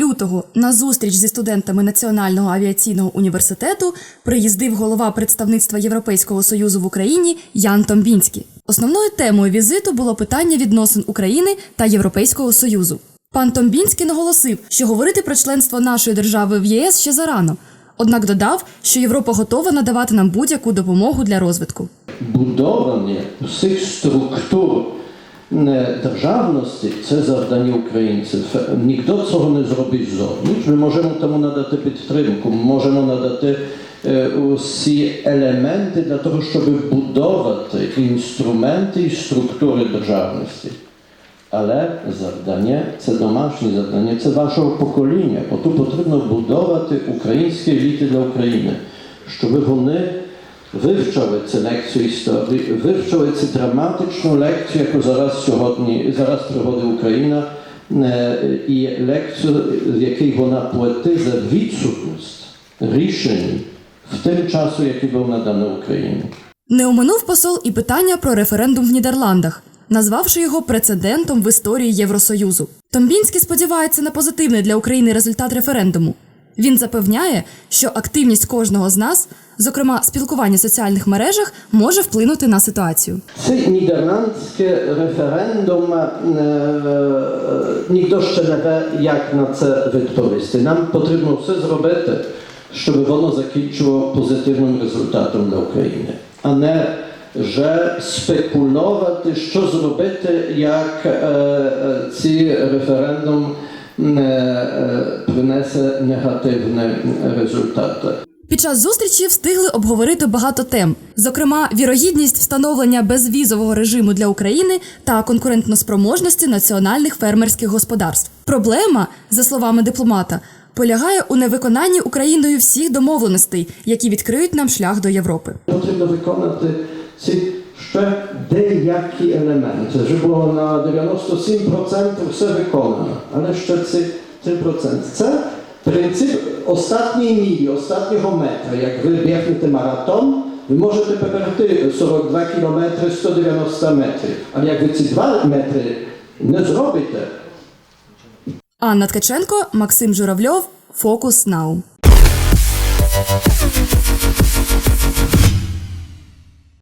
лютого на зустріч зі студентами Національного авіаційного університету приїздив голова представництва Європейського союзу в Україні Ян Томбінський. Основною темою візиту було питання відносин України та Європейського союзу. Пан Томбінський наголосив, що говорити про членство нашої держави в єС ще зарано. Однак додав, що Європа готова надавати нам будь-яку допомогу для розвитку. Будовання всіх структур державності це завдання українців. Ніхто цього не зробить зовні. Ми можемо тому надати підтримку, ми можемо надати е, усі елементи для того, щоб будувати інструменти і структури державності. Але завдання це домашнє завдання, це вашого покоління. Отут потрібно будувати українські еліти для України, щоб вони вивчали цю лекцію історії, вивчали цю драматичну лекцію, яку зараз сьогодні зараз проводить Україна, е, і лекцію, в якій вона платить за відсутність рішень в тим часу, який був наданий Україні. Не оминув посол і питання про референдум в Нідерландах, назвавши його прецедентом в історії Євросоюзу. Томбінський сподівається на позитивний для України результат референдуму. Він запевняє, що активність кожного з нас, зокрема спілкування в соціальних мережах, може вплинути на ситуацію. Це нідерландське референдум. е, Ніхто ще не знає, як на це відповісти. Нам потрібно все зробити, щоб воно закінчило позитивним результатом для України, а не що зробити, як е, е, цей референдум е, е, принесе негативні результати. Під час зустрічі встигли обговорити багато тем, зокрема, вірогідність встановлення безвізового режиму для України та конкурентноспроможності національних фермерських господарств. Проблема, за словами дипломата, полягає у невиконанні Україною всіх домовленостей, які відкриють нам шлях до Європи. Потрібно виконати ці ще деякі елементи. Вже було на 97% все виконано, але ще ці 3%. Це принцип останньої мілі, останнього метра. Як ви бігнете маратон, ви можете приберегти 42 кілометри, 190 метрів. Але як ви ці 2 метри не зробите, Анна Ткаченко, Максим Журавльов, Фокус Нау.